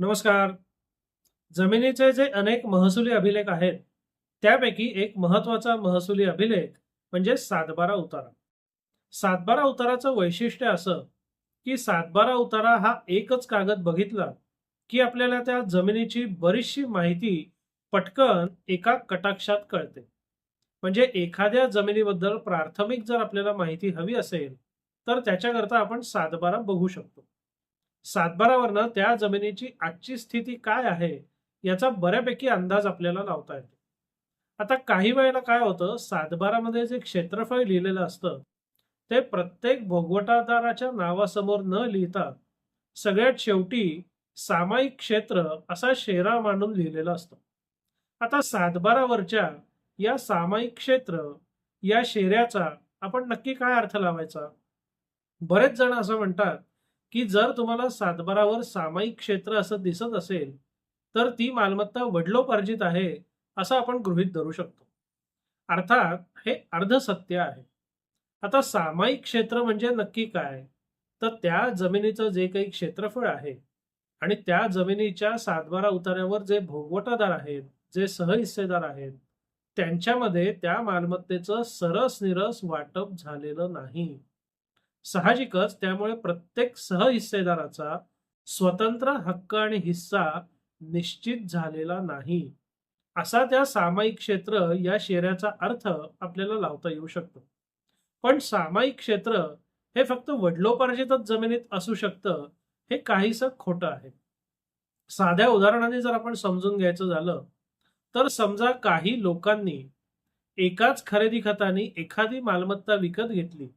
नमस्कार. जमिनीचे जे अनेक महसुली अभिलेख आहेत त्यापैकी एक महत्त्वाचा महसुली अभिलेख म्हणजे सातबारा उतारा. सातबारा उताराचं वैशिष्ट्य असं की सातबारा उतारा हा एकच कागद बघितला की आपल्याला त्या जमिनीची बरीचशी माहिती पटकन एका कटाक्षात कळते. म्हणजे एखाद्या जमिनीबद्दल प्राथमिक जर आपल्याला माहिती हवी असेल तर त्याच्याकरता आपण सातबारा बघू शकतो. सातबारावरनं त्या जमिनीची आजची स्थिती काय आहे याचा बऱ्यापैकी अंदाज आपल्याला लावता येतो. आता काही वेळेला काय होतं सातबारामध्ये जे क्षेत्रफळ लिहिलेलं असतं ते प्रत्येक भोगवटादाराच्या नावासमोर न लिहिता सगळ्यात शेवटी सामायिक क्षेत्र असा शेरा मांडून लिहिलेलं असतं. आता सातबारावरच्या या सामायिक क्षेत्र या शेऱ्याचा आपण नक्की काय अर्थ लावायचा? बरेच जण असं म्हणतात की जर तुम्हाला सातबारावर सामायिक क्षेत्र असं दिसत असेल तर ती मालमत्ता वडलोपार्जित आहे असं आपण गृहीत धरू शकतो. अर्थात हे अर्धसत्य आहे. आता सामायिक क्षेत्र म्हणजे नक्की काय? तर त्या जमिनीचं जे काही क्षेत्रफळ आहे आणि त्या जमिनीच्या सातबारा उतार्यावर जे भोगवटादार आहेत जे सहहिस्सेदार आहेत त्यांच्यामध्ये त्या मालमत्तेचं सरस निरस वाटप झालेलं नाही. साहजिकच त्यामुळे प्रत्येक सहहिस्सेदाराचा स्वतंत्र हक्क आणि हिस्सा निश्चित झालेला नाही. असा त्या सामायिक क्षेत्र या शेऱ्याचा अर्थ आपल्याला लावता येऊ शकतो. पण सामायिक क्षेत्र हे फक्त वडिलोपार्जितच जमिनीत असू शकतं हे काहीसं खोटं आहे. साध्या उदाहरणाने जर आपण समजून घ्यायचं झालं तर समजा काही लोकांनी एकाच खरेदी खताने एखादी मालमत्ता विकत घेतली.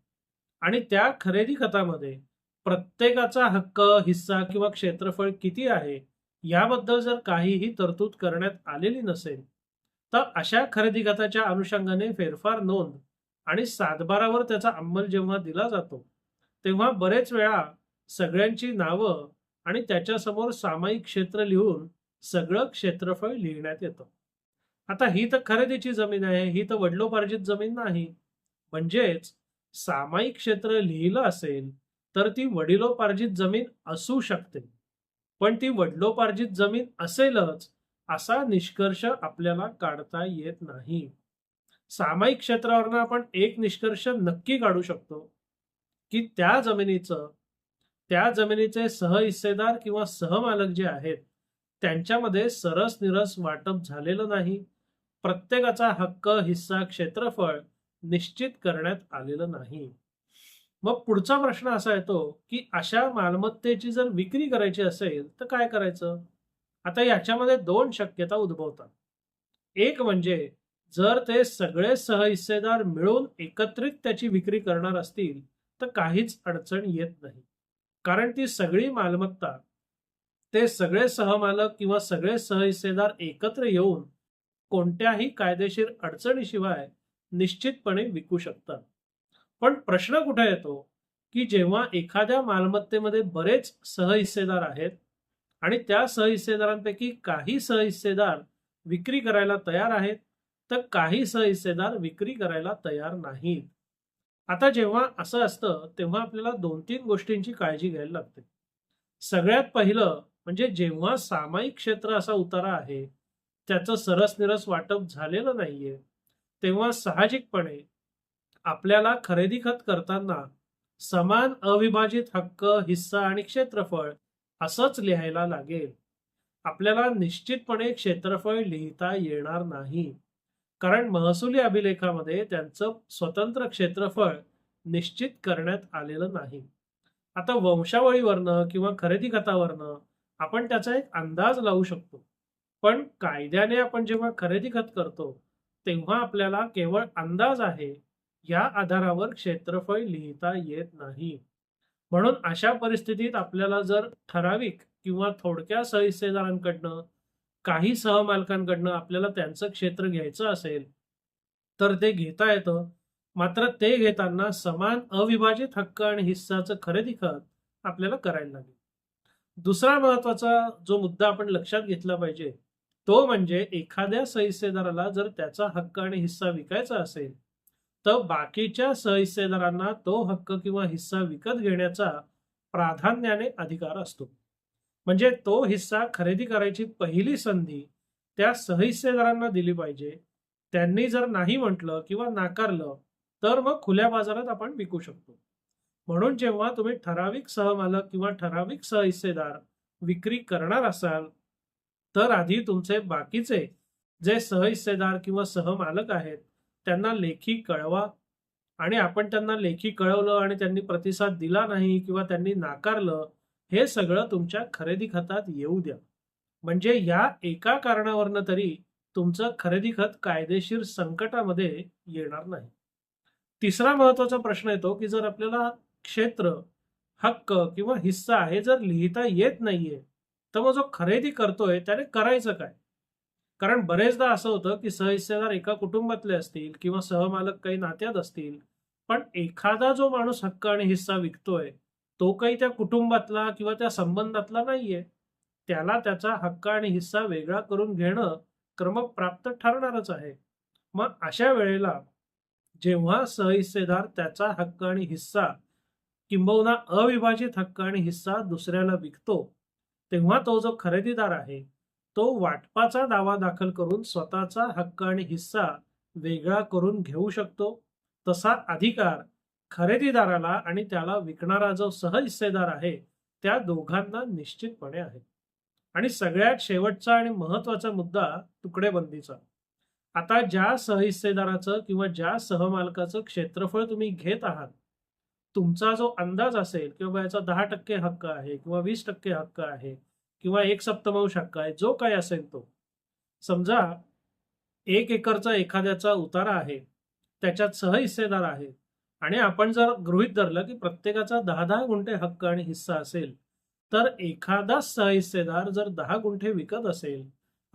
आणि त्या खरेदी खतामध्ये प्रत्येकाचा हक्क हिस्सा किंवा क्षेत्रफळ किती आहे याबद्दल जर काहीही तरतूद करण्यात आलेली नसेल तर अशा खरेदी खताच्या अनुषंगाने फेरफार नोंद आणि सातबारावर त्याचा अंमल जेव्हा दिला जातो तेव्हा बरेच वेळा सगळ्यांची नावं आणि त्याच्यासमोर सामायिक क्षेत्र लिहून सगळं क्षेत्रफळ लिहिण्यात येतं. आता ही तर खरेदीची जमीन आहे ही तर वडिलोपार्जित जमीन नाही. म्हणजेच सामायिक क्षेत्र लिहिलं असेल तर ती वडिलोपार्जित जमीन असू शकते. पण ती वडिलोपार्जित जमीन असेलच असा निष्कर्ष आपल्याला काढता येत नाही. सामायिक क्षेत्रावरनं आपण एक निष्कर्ष नक्की काढू शकतो की त्या जमिनीचं त्या जमिनीचे सहहिस्सेदार किंवा सहमालक जे आहेत त्यांच्यामध्ये सरस निरस वाटप झालेलं नाही. प्रत्येकाचा हक्क हिस्सा क्षेत्रफळ निश्चित करण्यात आलेलं नाही. मग पुढचा प्रश्न असा येतो की अशा मालमत्तेची जर विक्री करायची असेल तर काय करायचं? आता याच्यामध्ये दोन शक्यता उद्भवतात. एक म्हणजे जर ते सगळे सहहिस्सेदार मिळून एकत्रित त्याची विक्री करणार असतील तर काहीच अडचण येत नाही. कारण ती सगळी मालमत्ता ते सगळे सहमालक किंवा सगळे सहहिस्सेदार एकत्र येऊन कोणत्याही कायदेशीर अडचणीशिवाय निश्चितपणे विकू शकतात. पण प्रश्न कुठे येतो? की जेव्हा एखाद्या मालमत्तेमध्ये बरेच सहहिस्सेदार आहेत आणि त्या सहहिस्सेदारांपैकी काही सहहिस्सेदार विक्री करायला तयार आहेत तर काही सहहिस्सेदार विक्री करायला तयार नाहीत. आता जेव्हा असं असतं तेव्हा आपल्याला दोन तीन गोष्टींची काळजी घ्यायला लागते. सगळ्यात पहिलं म्हणजे जेव्हा सामायिक क्षेत्र असा उतारा आहे त्याचं सरस निरस वाटप झालेलं नाहीये तेव्हा साहजिकपणे आपल्याला खरेदी खत करताना समान अविभाजित हक्क हिस्सा आणि क्षेत्रफळ असंच लिहायला लागेल. आपल्याला निश्चितपणे क्षेत्रफळ लिहिता येणार नाही. कारण महसुली अभिलेखामध्ये त्यांचं स्वतंत्र क्षेत्रफळ निश्चित करण्यात आलेलं नाही. आता वंशावळीवरनं किंवा खरेदी खतावरनं आपण त्याचा एक अंदाज लावू शकतो. पण कायद्याने आपण जेव्हा खरेदी खत करतो तेव्हा आपल्याला केवळ अंदाज आहे. या आधारावर क्षेत्रफळ लिहिता येत नाही. म्हणून अशा परिस्थितीत आपल्याला जर ठराविक किंवा थोडक्या सहहिस्सेदारांकडनं काही सहमालकांकडनं आपल्याला त्यांचं क्षेत्र घ्यायचं असेल तर ते घेता येतं. मात्र ते घेताना समान अविभाजित हक्क आणि हिस्साचं खरेदी खत आपल्याला करायला लागेल. दुसरा महत्त्वाचा जो मुद्दा आपण लक्षात घेतला पाहिजे तो म्हणजे एखाद्या सहिस्सेदाराला जर त्याचा हक्क आणि हिस्सा विकायचा असेल तर बाकीच्या सहिस्सेदारांना तो हक्क किंवा हिस्सा विकत घेण्याचा प्राधान्याने अधिकार असतो. म्हणजे तो हिस्सा खरेदी करायची पहिली संधी त्या सहहिस्सेदारांना दिली पाहिजे. त्यांनी जर नाही म्हटलं किंवा नाकारलं तर मग खुल्या बाजारात आपण विकू शकतो. म्हणून जेव्हा तुम्ही ठराविक सहमालक किंवा ठराविक सहहिस्सेदार विक्री करणार असाल तर आधी तुमचे बाकीचे जे सहहिस्सेदार किंवा सहमालक आहेत त्यांना लेखी कळवा. आणि आपण त्यांना लेखी कळवलं आणि त्यांनी प्रतिसाद दिला नाही किंवा त्यांनी नाकारलं हे सगळं तुमच्या खरेदी खतात येऊ द्या. म्हणजे या एका कारणावरनं तरी तुमचं खरेदी खत कायदेशीर संकटामध्ये येणार नाही. तिसरा महत्त्वाचा प्रश्न येतो की जर आपल्याला क्षेत्र हक्क किंवा हिस्सा हे जर लिहिता येत नाहीये तर मग जो खरेदी करतोय त्याने करायचं काय? कारण बरेचदा असं होतं की सहहिस्सेदार एका कुटुंबातले असतील किंवा सहमालक काही नात्यात असतील पण एखादा जो माणूस हक्क आणि हिस्सा विकतोय तो काही त्या कुटुंबातला किंवा त्या संबंधातला नाहीये. त्याला त्याचा हक्क आणि हिस्सा वेगळा करून घेणं क्रमप्राप्त ठरणारच आहे. मग अशा वेळेला जेव्हा सहहिस्सेदार त्याचा हक्क आणि हिस्सा किंबहुना अविभाजित हक्क आणि हिस्सा दुसऱ्याला विकतो तेव्हा तो जो खरेदीदार आहे तो वाटपाचा दावा दाखल करून स्वतःचा हक्क आणि हिस्सा वेगळा करून घेऊ शकतो. तसा अधिकार खरेदीदाराला आणि त्याला विकणारा जो सहहिस्सेदार आहे त्या दोघांना निश्चितपणे आहे. आणि सगळ्यात शेवटचा आणि महत्त्वाचा मुद्दा तुकडेबंदीचा. आता ज्या सहहिस्सेदाराचं किंवा ज्या सहमालकाचं क्षेत्रफळ तुम्ही घेत आहात तुमचा जो अंदाज असेल किंवा याचा दहा टक्के हक्क आहे किंवा वीस टक्के हक्क आहे किंवा एक सप्तमांश हक्क आहे जो काय असेल तो. समजा एक एकरचा एखाद्याचा उतारा आहे त्याच्यात सहहिस्सेदार आहे आणि आपण जर गृहित धरलं की प्रत्येकाचा दहा दहा गुंठे हक्क आणि हिस्सा असेल तर एखादा सहहिस्सेदार जर दहा गुंठे विकत असेल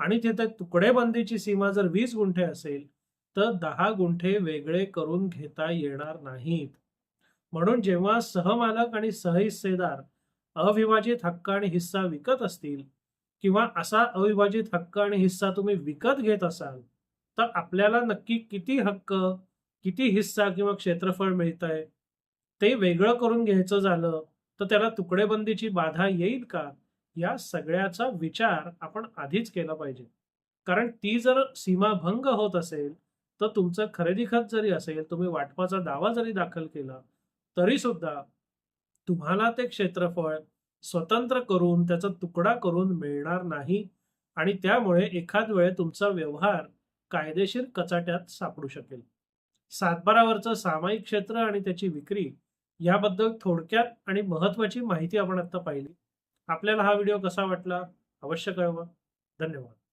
आणि तिथे तुकडेबंदीची सीमा जर वीस गुंठे असेल तर दहा गुंठे वेगळे करून घेता येणार नाहीत. म्हणून जेव्हा सहमालक आणि सहहिस्सेदार अविभाजित हक्क आणि हिस्सा विकत असतील किंवा असा अविभाजित हक्क आणि हिस्सा तुम्ही विकत घेत असाल तर आपल्याला नक्की किती हक्क किती हिस्सा किंवा क्षेत्रफळ मिळत आहे ते वेगळं करून घ्यायचं झालं तर त्याला तुकडेबंदीची बाधा येईल का? या सगळ्याचा विचार आपण आधीच केला पाहिजे. कारण ती जर सीमा भंग होत असेल तर तुमचं खरेदी खत जरी असेल तुम्ही वाटपाचा दावा जरी दाखल केला तरी सुद्धा तुम्हाला ते क्षेत्रफळ स्वतंत्र करून त्याचा तुकडा करून मिळणार नाही आणि त्यामुळे एखाद वेळ तुमचा व्यवहार कायदेशीर कचाट्यात सापडू शकेल. सातबारावरचं सामायिक क्षेत्र आणि त्याची विक्री याबद्दल थोडक्यात आणि महत्वाची माहिती आपण आता पाहिली. आपल्याला हा व्हिडिओ कसा वाटला? अवश्य कळवा. धन्यवाद.